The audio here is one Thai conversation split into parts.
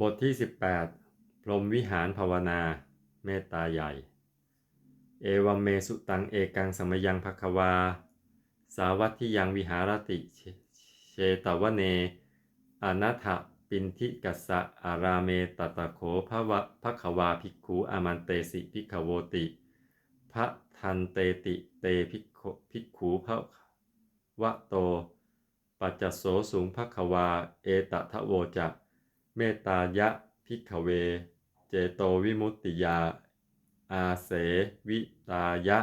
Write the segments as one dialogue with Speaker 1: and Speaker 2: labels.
Speaker 1: บทที่ 18 พรหมวิหารภาวนา เมตตาใหญ่ เอวัมเมสุตังเอกังสมยังภควา สาวัตทิยังวิหารติเชตวเน อนัตถปินทิกัสสะอาราเมตตะโขภวะภควาภิกขุอามันเตสิภิกขโวติพระทันเตติเตภิกขุภิกขุภวะโต ปัจจโสสูงภควา เอตทะโวจะ เมตายะพิกเว เจโตวิมุตติยา อาเสวิตายะ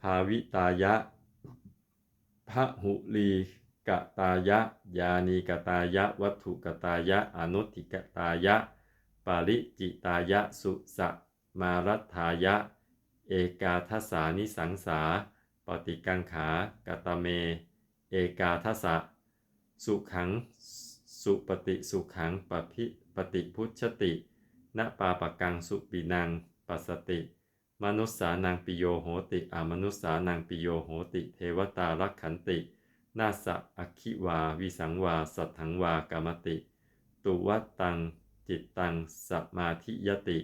Speaker 1: ภาวิตายะพระหุลีกตายะ ยานีกตายะ วัตถุกตายะ อนุติกตายะ ปาริจิตายะ สุสะมารัฐายะ เอกาทสานิสังสา ปฏิกังขากตเม เอกาทสะ สุขัง สุปฏิสุขังปภิปฏิพุชติณปาปกังสุปินังปัสสติ มนุษสานังปิโยโหติอามนุษสานังปิโยโหติ เทวตารักขันติ นาสะอคิวา วิสังวา สัทถังวากามติ ตุวัตตัง จิตตังสมาธิยติ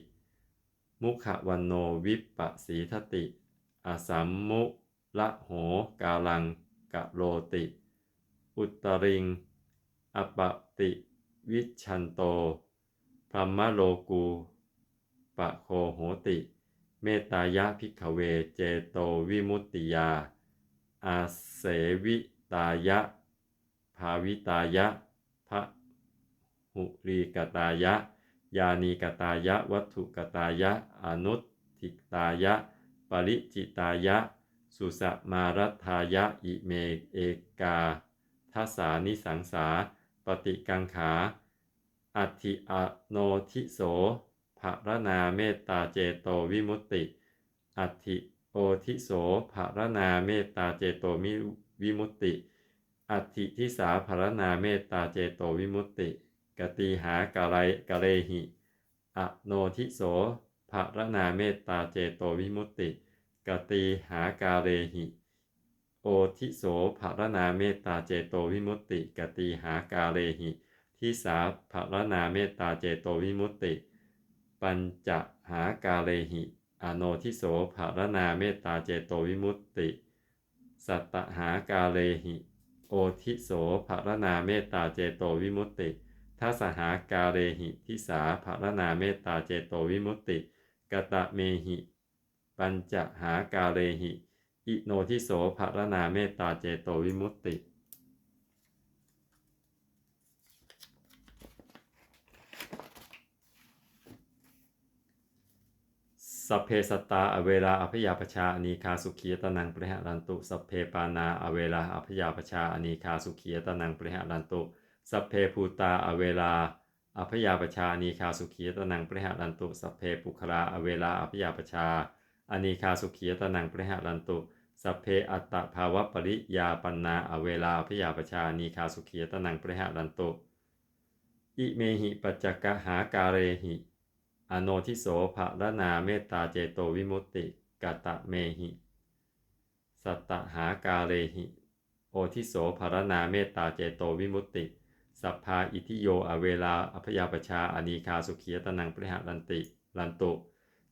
Speaker 1: มุขวันโนวิปปสีทติอาสัมมุละโหกาลังกะโลติ อุตริง อปติวิชันโตพรหมโลกูปะโคโหติ เมตายะพิกเวเจโตวิมุตติยา อาเสวิตายะ ภาวิตายะพระหุรีกตายะ ยานีกตายะ วัตถุกตายะ อนุติตายะ ปริจิตายะ สุสมารัฐายะ อิเมเอกาทัสานิสังสา ฏิกังขาอัตถิอโนทิโสภรนาเมตตาเจโตวิมุตติอัตถิโอทิโสภรนาเมตตาเจโตมิวิมุตติอัตถิทิสาภรนาเมตตาเจโตวิมุตติ กติหากะไรกะเรหิอโนทิโสภรนาเมตตาเจโตวิมุตติ กติหากาเรหิ โอทิโสภรนาเมตตาเจโตวิมุตติกติหากาเรหิทิสาภรนาเมตตาเจโตวิมุตติ ปัญจหากาเรหิ อโนทิโสภรนาเมตตาเจโตวิมุตติ สัตตหากาเรหิ โอทิโสภรนาเมตตาเจโตวิมุตติทัสหากาเรหิทิสาภรนาเมตตาเจโตวิมุตติ กตะเมหิ ปัญจหากาเรหิ อิโนทิโสภรนาเมตตาเจโตวิมุตติ สเพสตาอเวลาอภยาปชาอนีคาสุขียตนังปริหารันตุ สเพปานาอเวลาอภยาปชาอนีคาสุขียตนังปริหารันตุสเพภูตาอเวลาอภยาปชาอนีคาสุขียตนังปริหารันตุสเพปุคลาอเวลาอภยาปชาอนีคาสุขียตนังปริหารันตุ สเพอัตตภาวปริยาปันนาอเวลาอภยาประชานีคาสุขียตนังปริหารันตุอิเมหิปัจจกหากาเรหิ อโนทิโสภรนาเมตตาเจโตวิมุตติกตะเมหิ สัตตหากาเลหิ โอทิโสภรนาเมตตาเจโตวิมุตติ สัพพาอิทิโยอเวลาอภยาปชาอนีคาสุขียตนังปริหารันติ รันตุ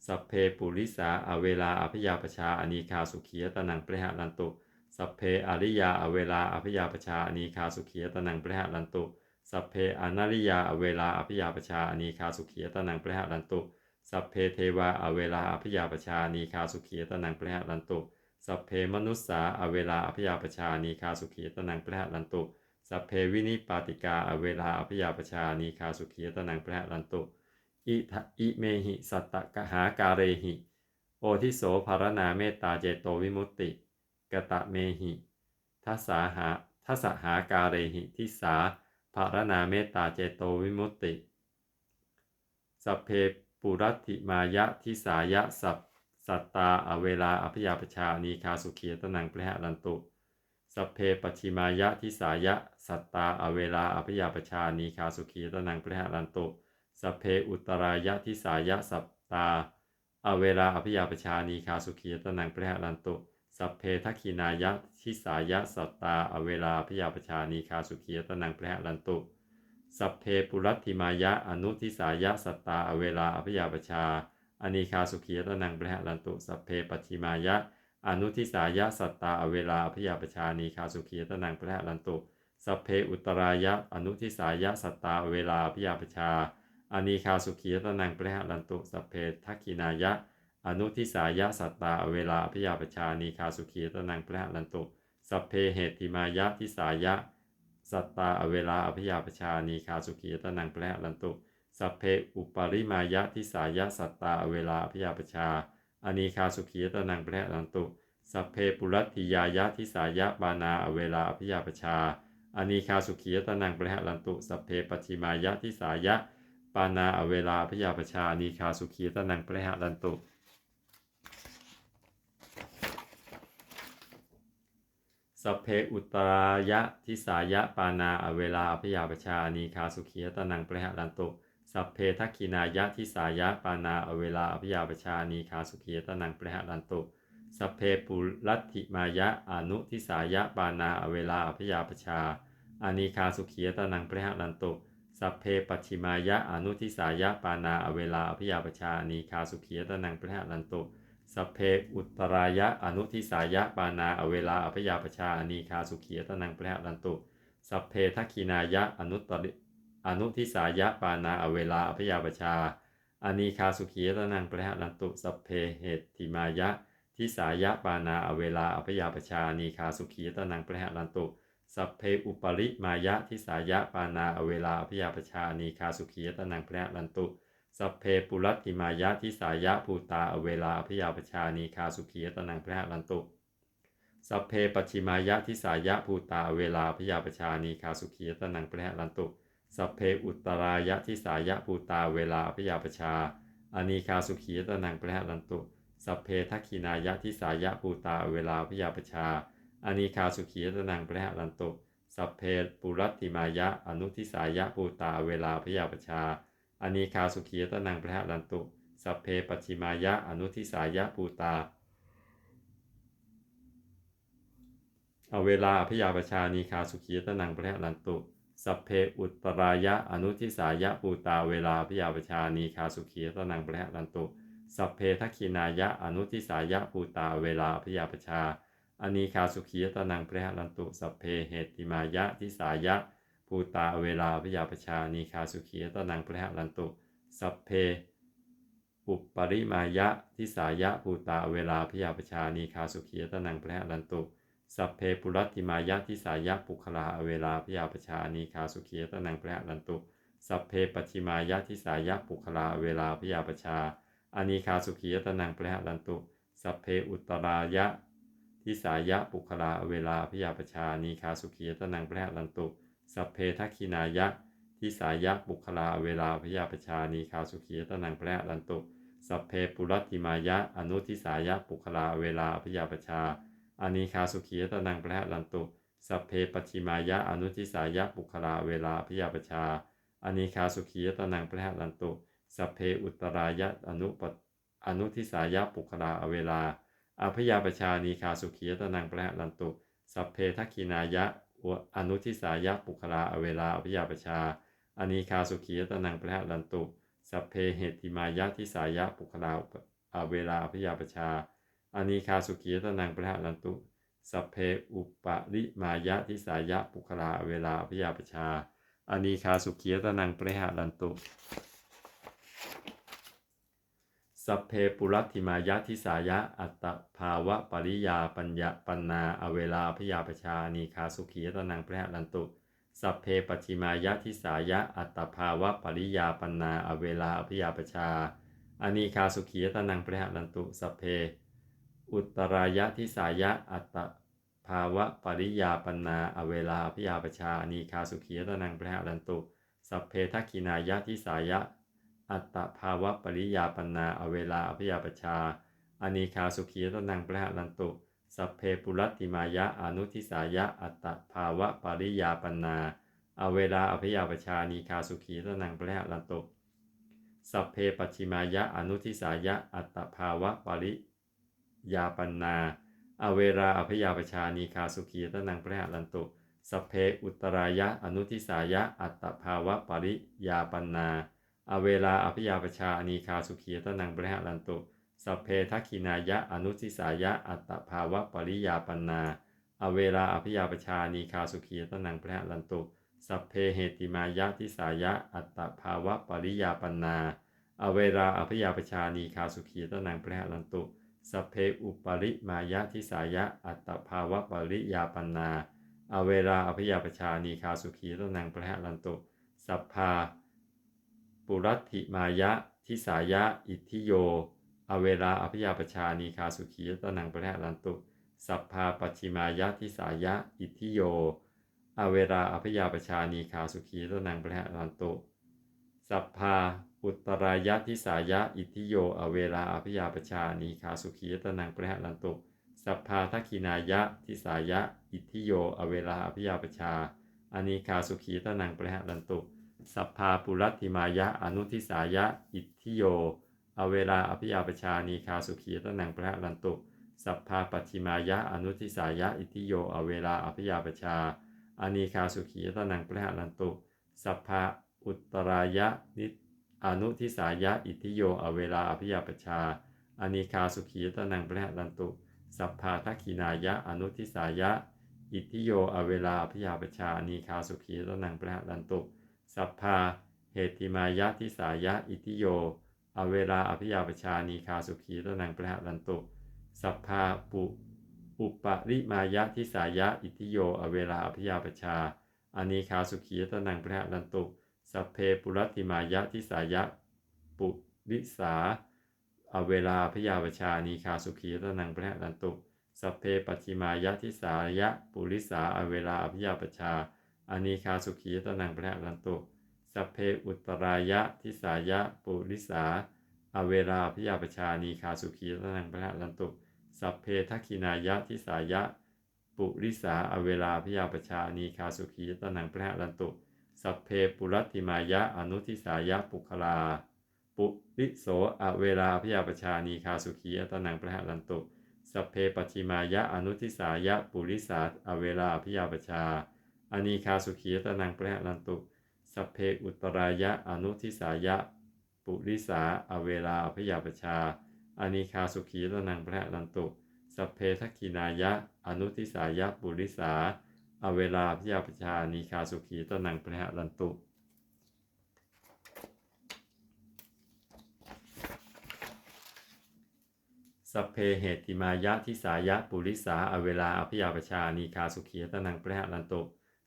Speaker 1: สัพเพปุริสาอเวลาอภิยาปชาอนีคาสุขียตนังปริหารันตุสัพเพอริยาอเวลาอภิยาปชาอนีคาสุขียตนังปริหารันตุสัพเพอนาริยาอเวลาอภิยาปชาอนีคาสุขียตนังปริหารันตุสัพเพเทวาอเวลาอภิยาปชาอนีคาสุขียตนังปริหารันตุสัพเพมนุสสาอเวลาอภิยาปชาอนีคาสุขียตนังปริหารันตุสัพเพวินิปาติกาอเวลาอภิยาปชาอนีคาสุขียตนังปริหารันตุ อิทะอิเมหิสัตตกหากาเรหิ โอทิโสภารนาเมตตาเจโตวิมุตติ กตะเมหิทัสาหาทัสหากาเรหิทิสาภารนาเมตตาเจโตวิมุตติสัพเพปุรัติมายะทิสายะสัพสัตตาอเวลาอภิยาปชานีคาสุขีตนังปรหารันตุสัพเพปชิมายะทิสายะสัตตาอเวลาอภิยาปชานีคาสุขีตนังปรหารันตุ สเพอุตรายะทิสายะสัตตา อเวลาอภิยาปชานีคาสุขียตนังปริหารันตุสัพเพทักขินายะทิสายะสัตตา อเวลาพยาปชานีคาสุขียตนังปริหารันตุสัพเพปุรัติมายะอนุทิสายะสัตตา อเวลาอภิยาปชาอนีคาสุขียตนังปะหรันตุสัพเพปัจิมายะอนุทิสายะสัตตาอเวลาอภิยาปชานีคาสุขียตนังปะหรันตุสัพเพอุตรายะอนุทิสายะสัตตาอเวลาอภิยาปชา อนีคาสุขียตนังปะหะรันตุสัพเพทักขินายะ อนุทิสายะสัตตาอเวลาอภิยาปชานีคาสุขียตนังปะหะรันตุสัพเพเหติมายะทิสายะ สัตตาอเวลาอภิยาปชานีคาสุขียตนังแปลลันตุสัพเพอุปริมายะทิสายะสัตตาอเวลาอภิยาปชาอานีคาสุขียตนังแปลลันตุสัพเพปุรัติยายะทิสายะบานาอเวลาอภิยาปชาอานีคาสุขียตนังแปลลันตุสัพเพปัจิมายะทิสายะ ปานาอเวลาอภิยาปชาอานีคาสุขีตนังแปลลันตุ สเพอุตรายะทิสายะปานาอเวลาอภิยาปชานีคาสุขีตนังปะหะรันตุสัพเพทักขินายะทิสายะปานาอเวลาอภิยาปชานีคาสุขีตนังปะหะรันตุสัพเพปุรัตถิมายะอนุทิสายะปานาอเวลาอภิยาปชาอานีคาสุขีตนังปะหะรันตุ สัพเพปัจฉิมายะอนุทิสายะปานาอเวลาอภิยาปชานีคาสุขียตนังปะหะรันตุสัพเพอุตรายะอนุทิสายะปานาอเวลาอภยาปชาอนีคาสุขียตนังปะหะรันตุสัพเพทักขินายะอนุตริอนุทิสายะปานาอเวลาอภยาปชาอนีคาสุขียตนังปะหะรันตุสัพเพเหติมายะทิสายะปานาอเวลาอภยาปชาอนีคาสุขียตนังปะหะรันตุ สัพเพอุปริมายะทิสายะปานาอเวลาอภยาปชาอนีคาสุขียตนังปะหะรันตุ สัพเพปุรัติมายะทิสายะภูตาอเวลาอภิยาปชานีคาสุขียตนังพระลันตุสัพเพปัจฉิมายะทิสายะภูตาเวลาอภิยาปชานีคาสุขียตนังพระลันตุ สัพเพอุตรายะทิสายะภูตาเวลาอภิยาปชาอานีคาสุขียตนังพระลันตุ สัพเพทักขินายะทิสายะภูตาเวลาอภิยาปชา อานีคาสุขียตนังพระหลันตุสัพเพปุรัติมายะ อนุทิสายะภูตาเวลาอภิยาปชาอนีคาสุขียตนังพระหลันตุสัพเพปัิมายะ อนุทิสายะภูตาเอาเวลาอภิยาปชานีคาสุขียตนังพระหลันตุสัพเพอุตรายะอนุทิสายะภูตาเวลาอภิยาปชานีคาสุขียตนังพระหลันตุสัพเพทักขินายะอนุทิสายะภูตาเวลาอภิยาปชา อนีคาสุขียตนังพระหลันตุสัพเพเหติมายะทิสายะภูตาเวลาพยาปชานีคาสุขียตนังพระหลันตุสัพเพอุปปริมายะทิสายะภูตาเวลาพยาปชานีคาสุขียตนังพระหลันตุสัพเพปุรัตติมายะทิสายะปุคลาเวลาพยาปชานีคาสุขียตนังพระหลันตุสัพเพปัจิมายะทิสายะปุคลาเวลาพยาปชาอานีคาสุขียตนังพระหลันตุสัพเพอุตรายะ ทิสายะปุคลาเวลาพยาปชานีคาสุขียตนังพระหลันตุสัพเพทักขินายะทิสายะบุคลาเวลาพยาปชานีคาสุขียตนังแพระลันตุสัพเพปุรัติมายะ อนุทิสายะบุคลาเวลาพยาปชาอานีคาสุขียตนังแพระลันตุสัพเพปัจฉิมายะอนุทิสายะบุคลาเวลาพยาปชาอานีคาสุขียตนังแพระลันตุสัพเพอุตรายะอนุปอนุทิสายะบุคลาเวลา อพยาประชานีคาสุขียตนังแพระลันตุ สัพเพทักขินายะอนุทิสายะปุคลาอเวลาอภิยาปชาอานีคาสุขียตนังพระลันตุ สัพเพเหติมายะทิสายะปุคลาอเวลาอภิยาปชาอานีคาสุขียตนังพระลันตุสัพเพอุปริมายะทิสายะปุคลาอเวลาอภิยาปชาอานีคาสุขียตนังพระลันตุ สัพเพปุรัตถิมายะทิสายะ อัตตภาวะปริยาปัญญาปันนาอเวลาพยาปชานีคาสุขียตนังพระลันตุสัพเพปัจิมายะทิสายะ อัตตภาวะปริยาปันนาอเวลาพยาปชาอนีคาสุขียตนังพระลันตุสัพเพ อุตรายะทิสายะ อัตตภาวะปริยาปันนาอเวลาพยาปชานีคาสุขียตนังพระลันตุสัพเพทักขินายะทิสายะ อัตตภาวะปริยาปนาอเวลาอภิยาปชาอานีคาสุขีตนังพระลันตุ สัพเพปุรัติมายะอนุทิสายะอัตตภาวะปริยาปนาอเวลาอภิยาปชานีคาสุขีตนังพระลันตุ สัพเพปัจฉิมายะอนุทิสายะอัตตภาวะปริยาปนาอเวลาอภิยาปชานีคาสุขีตนังพระลันตุสัพเพอุตรายะอนุทิสายะอัตตภาวะปริยาปนนา อเวลาอภิยาปชาอนีคาสุขีตนังปริหารันตุสัพเพทักขินายะอนุทิสายะอัตตภาวะปริยาปันนา อเวลาอภิยาปชานีคาสุขีตนังปริหารันตุ สัพเพเหติมายะทิสายะอัตตภาวะปริยาปันนา อเวลาอภิยาปชานีคาสุขีตนังปริหารันตุ สัพเพอุปริมายะทิสายะอัตตภาวะปริยาปันนา อเวราอภิยาปชานีคาสุขีตนังปะหะลันตุ สัพพา ปุรัติมายะ ทิสายะ อิทิโย อเวราอภิยาปชานีคาสุขียตนังปะหะลันตุ สัพพาปชิมายะ ทิสายะ อิทิโย อเวราอภิยาปชานีคาสุขียตนังปะหะลันตุ สัพพาอุตรายะทิสายะ อิทิโย อเวราอภิยาปชานีคาสุขียตนังปะหะลันตุ สัพพาทักขินายะ ทิสายะ อิทิโย อเวลาอภิยาปชาอานิคาสุขีตนังปริหะรันตุ สัพพาปุรัติมายะอนุทิสายะ อิทธิโย อเวลาอภิยาปชานีคาสุขีตนังปริหะรันตุสัพพาปัชิมายะอนุทิสายะ อิทธิโย อเวลาอภิยาปชาอานิคาสุขีตนังปริหะรันตุสัพพาอุตรายะนิอนุทิสายะ อิทธิโย อเวลาอภิยาปชาอานิคาสุขีตนังปริหะรันตุสัพพาทักขินายะอนุทิสายะ อิทธิโย อเวลาพยาปชานีคาสุขีตนังประหันตุ สัพพาเหติมายะทิสายะอิทธิโย อเวลาอภิยาปชานีคาสุขีตนังประหันตุ สัพพาปุอุปริมายะทิสายะอิทธิโย อเวลาอภิยาปชาอานีคาสุขีตนังประหันตุ สัพเพปุรัติมายะทิสายะปุริสาอเวลาพยาปชานีคาสุขีตนังประหันตุ สัพเพปัจิมายะทิสายะปุริสาอเวลาอภิยาปชา อานีคาสุขีตนังพระรันตุสัพเพอุตรายะทิสายะปุริสา อเวลาอภิยาปชานีคาสุขีตนังพระรันตุสัพเพทักขินายะทิสายะ ปุริสาอเวลาอภิยาปชานีคาสุขีตนังพระรันตุสัพเพปุรัตติมายะอนุทิสายะปุคลา ปุริโสอเวลาอภิยาปชานีคาสุขีตนังพระรันตุสัพเพปัจิมายะอนุทิสายะปุริสาอเวลาอภิยาปชา อนีคาสุขีตนังปะรันตุสัพเพอุตรายะอนุทิสายะ ปุริสาอเวลาอภิยาปชาอานีคาสุขีตนังปะรันตุสัพเพทักขินายะ อนุทิสายะปุริสาอเวลาอภิยาปชาอนีคาสุขีตนังปะรันตุสัพเพเหติมายะทิสายะปุริสาอเวลาอภิยาปชานีคาสุขีตนังปะหะรันตุ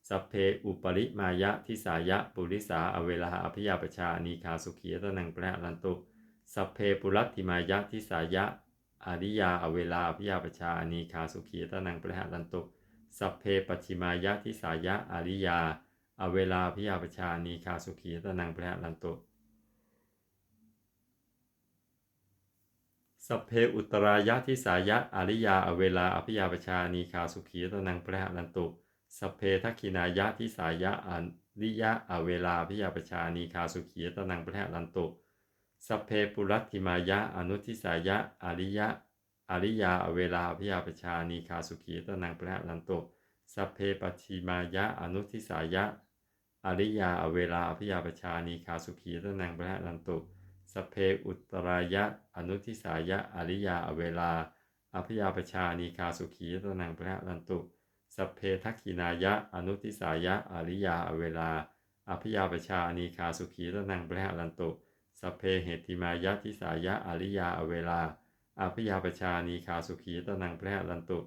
Speaker 1: สัพเพอุปริมายะทิสายะปุริสาอเวลาอภิยาปชานีคาสุขีตนังปะหะรันตุสัพเพปุรัตติมายะทิสายะอริยาอเวลาอภิยาปชานีคาสุขีตนังปะหะรันตุสัพเพปัจิมายะทิสายะอริยาอเวลาอภิยาปชานีคาสุขีตนังปะหะรันตุสัพเพอุตรายะทิสายะอริยาอเวลาอภิยาปชานีคาสุขีตนังปะหะรันตุ สเพทักินายะทิสายะอริยะอเวลาอภิยาปชานีคาสุขีตนังประหะรันตุสเพปุรัติมายะอนุทิสายะอริยะอริยาอเวลาอภิยาปชานีคาสุขีตนังประหะรันตุสเพปัจฉิมายะอนุทิสายะอริยาอเวลาอภิยาปชานีคาสุขีตนังประหะรันตุสัพเพอุตรายะอนุทิสายะอริยาอเวลาอภิยาปชานีคาสุขีตนังปะหะรันตุ สเพทักขินายะ อนุทิสายะ อริยาอเวลา อภิยาปชานีคาสุขีตนังปะหรันตุสเพเหติมายะทิสายะ อริยาอเวลา อภิยาปชานีคาสุขีตนังปะหรันตุ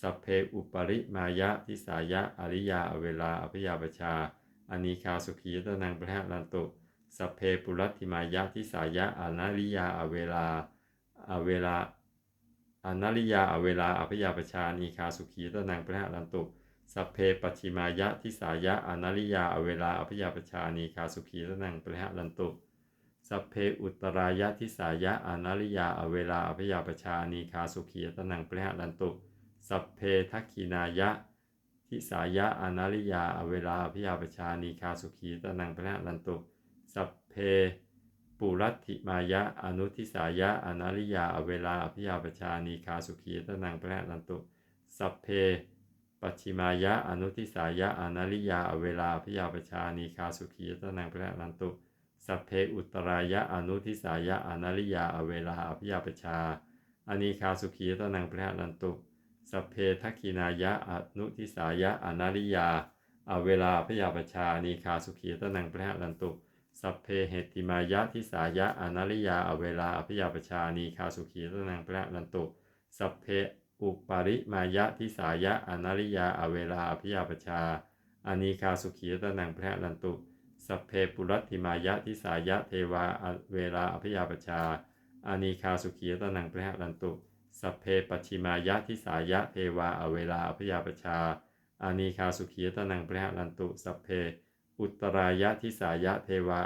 Speaker 1: สเพอุปริมายะทิสายะ อริยาอเวลา อภิยาปชาอานีคาสุขีตนังปะหรันตุสเพปุรัติมายะทิสายะอนาริยาอเวลา อเวลา อนาริยาอเวลาอภิยาปชานีคาสุขีตนังปะหะรันตุสัพเพปัิมายะทิสายะอนาริยาอเวลาอภิยาปชานีคาสุขีตนังปะหะรันตุสัพเพอุตรายะทิสายะอนาริยาอเวลาอภิยาปชานีคาสุขีตนังปะหะรันตุสัพเพทักขินายะทิสายะอนาริยาอเวลาอภิยาปชานีคาสุขีตนังปะหะรันตุสัพเพ ปุรัติมายะ อนุทิสายะ อนาริยา อเวลาอภิยาปชานีคาสุขีตนังปะหะรันตุ สัพเพปัจฉิมายะ อนุทิสายะ อนาริยา อเวลาพยาปชานีคาสุขีตนังพระนันตุ สัพเพอุตรายะ อนุทิสายะ อนาริยา อเวลาอภิยาปชาอานีคาสุขีตนังพระนันตุ สัพเพทักขินายะ อนุทิสายะ อนาริยา อเวลาพยาปชานีคาสุขีตนังพระนันตุ สัพเพเหติมายะทิสายะอนาริยาอเวลาอภิยาปชานีคาสุขีตนังพระนันตุสัพเพอุปาริมายะทิสายะอนาริยาอเวลาอภิยาปชาอานีคาสุขีตนังพระนันตุสัพเพปุรัติมายะทิสายะเทวาอเวลาอภิยาปชาอานีคาสุขีตนังพระนันตุสัพเพปัจฉิมายะทิสายะเทวาอเวลาอภิยาปชาอานีคาสุขีตนังพระนันตุสัพเพ อุตรายะทิสายะเทวา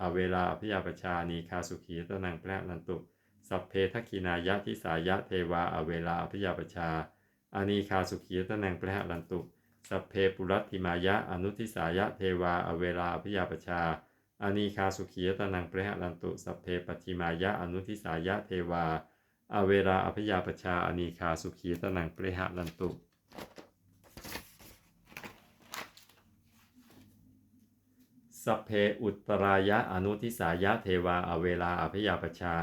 Speaker 1: อเวลาอภิยาปชานีคาสุขีตนังพระนันตุ สัพเพทักขินายะทิสายะเทวาอเวลาอภิยาปชาอานีคาสุขีตนังพระนันตุ สัพเพปุรัติมายะอนุทิสายะเทวาอเวลาอภิยาปชาอานีคาสุขีตนังพระนันตุ สัพเพปัจิมายะอนุทิสายะเทวาอเวลาอภิยาปชาอานีคาสุขีตนังพระนันตุ สเพอุตรายะอนุทิสายะเทวาอเวลาอภิยาปชา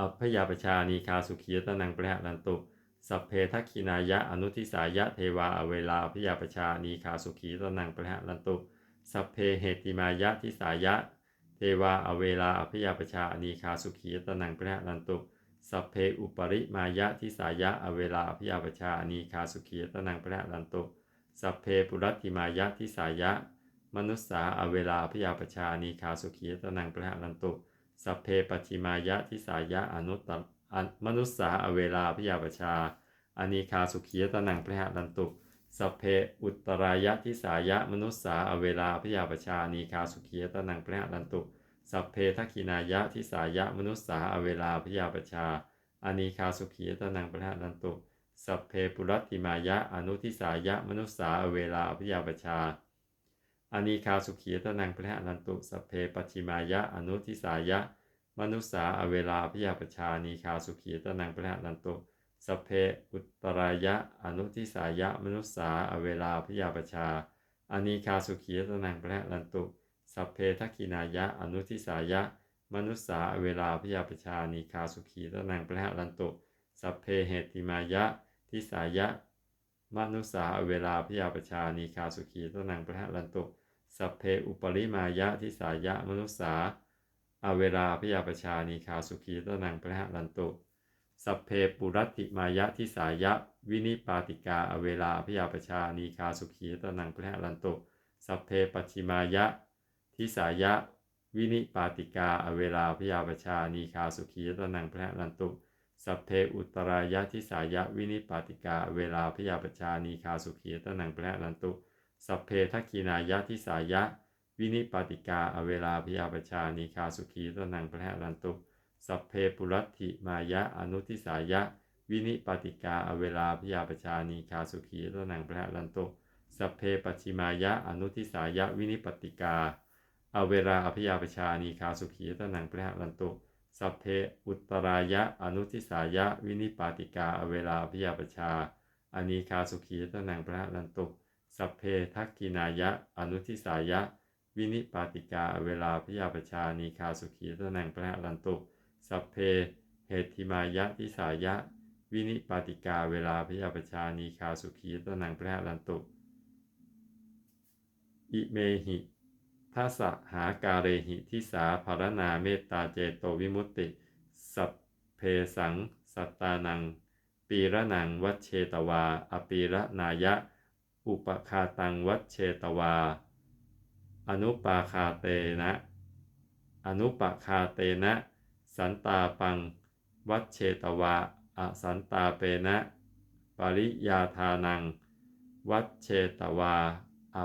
Speaker 1: อพยาปชานีคาสุขีตนังพระนันตุสเพทักขินายะอนุทิสายะเทวาอเวลาอภิยาปชานีคาสุขีตนังพระนันตุสเพเหติมายะทิสายะเทวาอเวลาอภิยาปชานีคาสุขีตนังพระนันตุสเพอุปริมายะทิสายะอเวลาอภิยาปชานีคาสุขีตนังพระนันตุสเพปุรัติมายะทิสายะ มนุสสาอเวลาพยาปชานีคาสุขีตนังพระนันตุสัพเพปติมายะทิสายะอนุตตมนุสสาอเวลาพยาปชาอานีคาสุขีตนังพระนันตุสัพเพอุตรายะทิสายะมนุสสาอเวลาพยาปชานีคาสุขีตนังพระนันตุสัพเพทักขินายะทิสายะมนุสสาอเวลาพยาปชาอานีคาสุขีตนังพระนันตุสัพเพปุรัตติมายะอนุทิสายะมนุสสาอเวลาพยาปชา อานีคาสุขีตนังพระนันตุสเพปัจฉิมายะ อนุทิสายะ มนุสาอเวลาพยาปชานีคาสุขีตนังพระนันตุสเพอุตรายะ อนุทิสายะ มนุสาอเวลาพยาปชาอานีคาสุขีตนังพระนันตุสเพทักขินายะ อนุทิสายะ มนุสาอเวลาพยาปชานีคาสุขีตนังพระนันตุสัพเพเหติมายะ ทิสายะ มนุสาเวลาพยาประชานีคาสุขีตนังพระนันตุสัพเพอุปริมายะทิสายะมนุสาอเวลาพยาประชานีคาสุขีตนังพระนันตุสัพเพปุรัตติมายะทิสายะ วินิปาติกาอเวลาพยาประชานีคาสุขีตนังพระนันตุสัพเพปัจฉิมายะทิสายะ วินิปาติกาอเวลาพยาประชานีคาสุขีตนังพระนันตุ สัพเพอุตรายะทิสายะวินิปาติกา เวลาพยาปชานีคาสุขีตนังพระนันตุ สัพเพทักขินายะทิสายะ วินิปาติกา อเวลาพยาปชานีคาสุขีตนังพระนันตุ สัพเพปุรัตถิมายะอนุทิสายะ วินิปาติกา อเวลาพยาปชานีคาสุขีตนังพระนันตุ สัพเพปัจฉิมายะอนุทิสายะวินิปติกา อเวลาอภิยาปชานีคาสุขีตนังพระนันตุ สัพเพอุตรายะอนุทิสายะ วินิปาติกาอเวลาอภิยาปชาอานีคาสุขีตนังพระนันตุสัพเพทักกินายะ อนุทิสายะ วินิปาติกาอเวลาพยาปชานีคาสุขีตนังพระนันตุสัพเพเหติมายะทิสายะ วินิปาติกาเวลาพยาปชานีคาสุขีตนังพระนันตุ อิเมหิ ทัสสะหากาเรหิทิสาภารนาเมตตาเจโตวิมุตติ สัพเพสัง สัตตานัง ปีระนังวัชเชตวา อปีระนายะ อุปคาตังวัชเชตวา อนุปาคาเตนะ อนุปคาเตนะ สันตาปัง วัชเชตวา อสันตาเปนะ ปริยาทานัง วัชเชตวาอ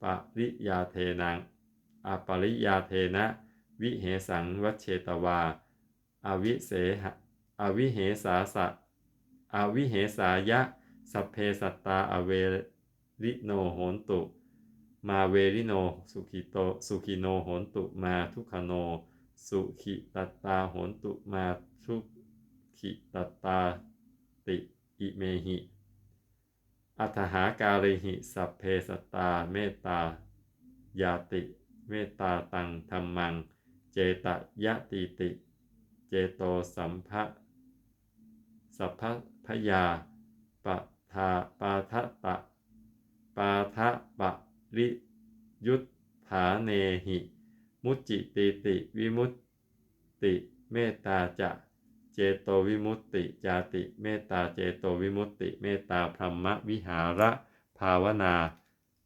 Speaker 1: ปริยาเทนัง อปริยาเทนะ วิเหสังวัชเชตวาอวิเสหะอวิเหสาสะอวิเหสายะ สัพเพสัตตาอเวริโนโหนตุ มาเวริโนสุขิโตสุขิโนโหนตุมาทุกขโน สุขิตตาโหนตุมาทุขิตตาติอิเมหิอัตหาการิหิ สัพเพสตตาเมตตายาติ เมตตาตังธรรมัง เจตยะติติ เจโตสัมภะสัพพพยาปะทาปาทะตะ ปาทะปะริยุทธาเนหิ มุจจิติติวิมุตติเมตตาจะเจโตวิมุตติจาติเมตตาเจโตวิมุตติเมตตาพรหมวิหาระ ภาวนา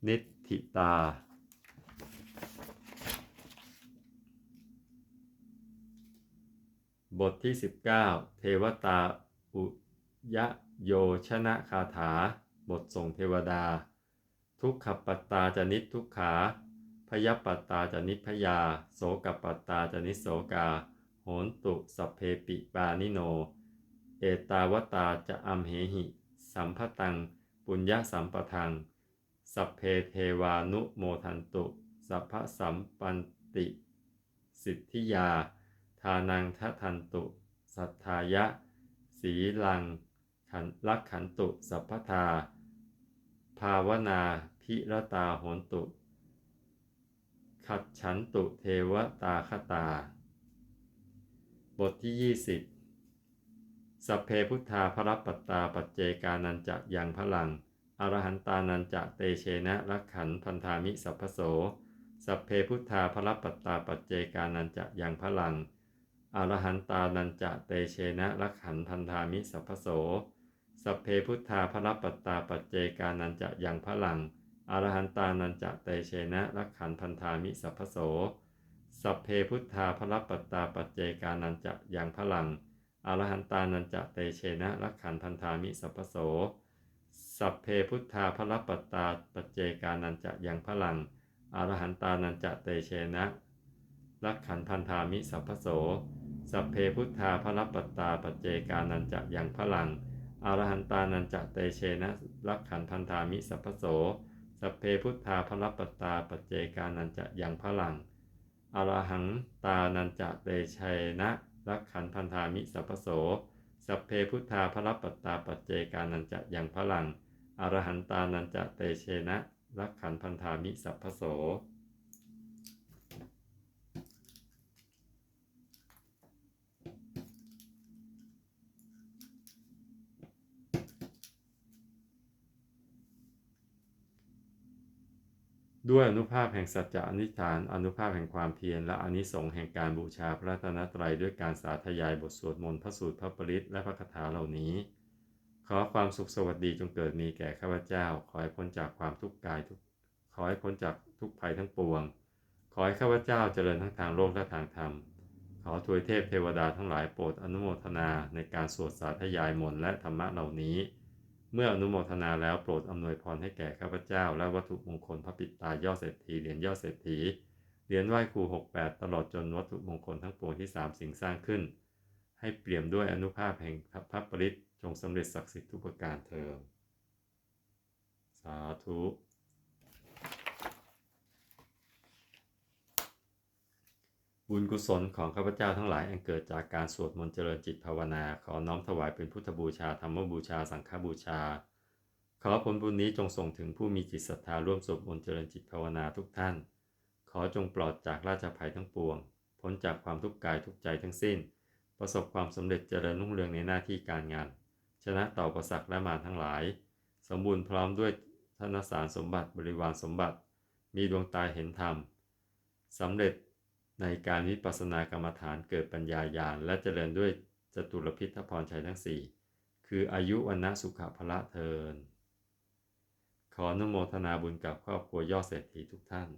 Speaker 1: นิทธิตา บทที่ 19 เทวตาอุยะโยชนะคาถา บทส่งเทวดา ทุกขปัตตาจะนิทุกขา พยปัตตาจะนิพยา โสกปัตตาจะนิโสกา โหนตุสัพเพปิปานิโน เอตาวตาจะอัมเหหิ สัมภตัง ปุญญสัมปทัง สัพเพเทวานุโมทันตุ สัพพสัมปันติ สิทธิยา ทานังทัทันตุ สัทธายะ สีลังขันลักขันตุ สัพพทา ภาวนาพิรตาโหนตุ ขัดฉันตุเทวตาคตา บทที่ 20 สัพเพพุทธาพระปัตตาปัจเจกานันจะยังพลัง อรหันตานันจะเตเชนะรักขันพันธามิสัพพโส สัพเพพุทธาพระปัตตาปัจเจกานันจะยังพลัง อรหันตานันจะเตเชนะรักขันพันธามิสัพพโส สัพเพพุทธาพระปัตตาปัจเจกานันจะยังพลัง อรหันตานันจะเตเชนะรักขันพันธามิสัพพโส สัพเพพุทธาพระปัตตาปัจเจกานันจะยังพลัง อรหันตานันจะเตเชนะรักขันพันธามิสัพพโส สัพเพพุทธาพระปัตตาปัจเจกานันจะยังพลัง อรหันตานันจะเตเชนะรักขันพันธามิสัพโส สัพเพพุทธาพระปัตตาปัจเจกานันจะอยังพลังอรหันตานันจะเตเชนะรักขันพันธามิสัพพโส สัพเพพุทธาพระปัตตาปัจเจกานันจะอยังพลังอรหังตานันจะเตเชนะรักขันพันธามิสัพพโส สัพเพพุทธาพระปัตตาปัจเจกานันจะอยังพลังอรหันตานันจะเตเชนะรักขันพันธามิสัพพโส ด้วยอนุภาพแห่งสัจจะอนิฐาน อนุภาพแห่งความเพียรและอนิสงส์แห่งการบูชาพระรัตนตรัยด้วยการสาธยายบทสวดมนต์พระสูตรพระปริตและพระคาถาเหล่านี้ ขอความสุขสวัสดีจงเกิดมีแก่ข้าพเจ้า ขอให้พ้นจากความทุกข์กายทุกขอให้พ้นจากทุกภัยทั้งปวง ขอให้ข้าพเจ้าเจริญทั้งทางโลกและทางธรรม ขอทวยเทพเทวดาทั้งหลายโปรดอนุโมทนาในการสวดสาธยายมนต์และธรรมะเหล่านี้ เมื่ออนุโมทนาแล้วโปรดอำนวยพรให้แก่ข้าพเจ้า และวัตถุมงคลพระปิดตายอดเศรษฐีเหรียญยอดเศรษฐีเหรียญไหว้ครู 68 ตลอดจนวัตถุมงคลทั้งปวงที่สามสิ่งสร้างขึ้น ให้เปี่ยมด้วยอนุภาพแห่งพระปริตจงสำเร็จศักดิ์สิทธิ์ทุกประการเทอมสาธุ บุญกุศลของข้าพเจ้าทั้งหลายอันเกิดจากการสวดมนต์เจริญจิตภาวนา ขอน้อมถวายเป็นพุทธบูชาธรรมบูชาสังฆบูชา ขอผลบุญนี้จงส่งถึงผู้มีจิตศรัทธาร่วมสวดมนต์เจริญจิตภาวนาทุกท่าน ขอจงปลอดจากราชภัยทั้งปวง พ้นจากความทุกข์กายทุกใจทั้งสิ้น ประสบความสำเร็จเจริญรุ่งเรืองในหน้าที่การงาน ชนะต่อประสักและมารทั้งหลาย สมบูรณ์พร้อมด้วยธนสารสมบัติบริวารสมบัติ มีดวงตาเห็นธรรมสำเร็จ ในการวิปัสสนากรรมฐานเกิดปัญญาญาณและเจริญด้วยจตุรพิทพรชัยทั้งสี่คืออายุวันนะสุขภละเทิน ขออนุโมทนาบุญกับครอบครัวยอดเศรษฐีทุกท่าน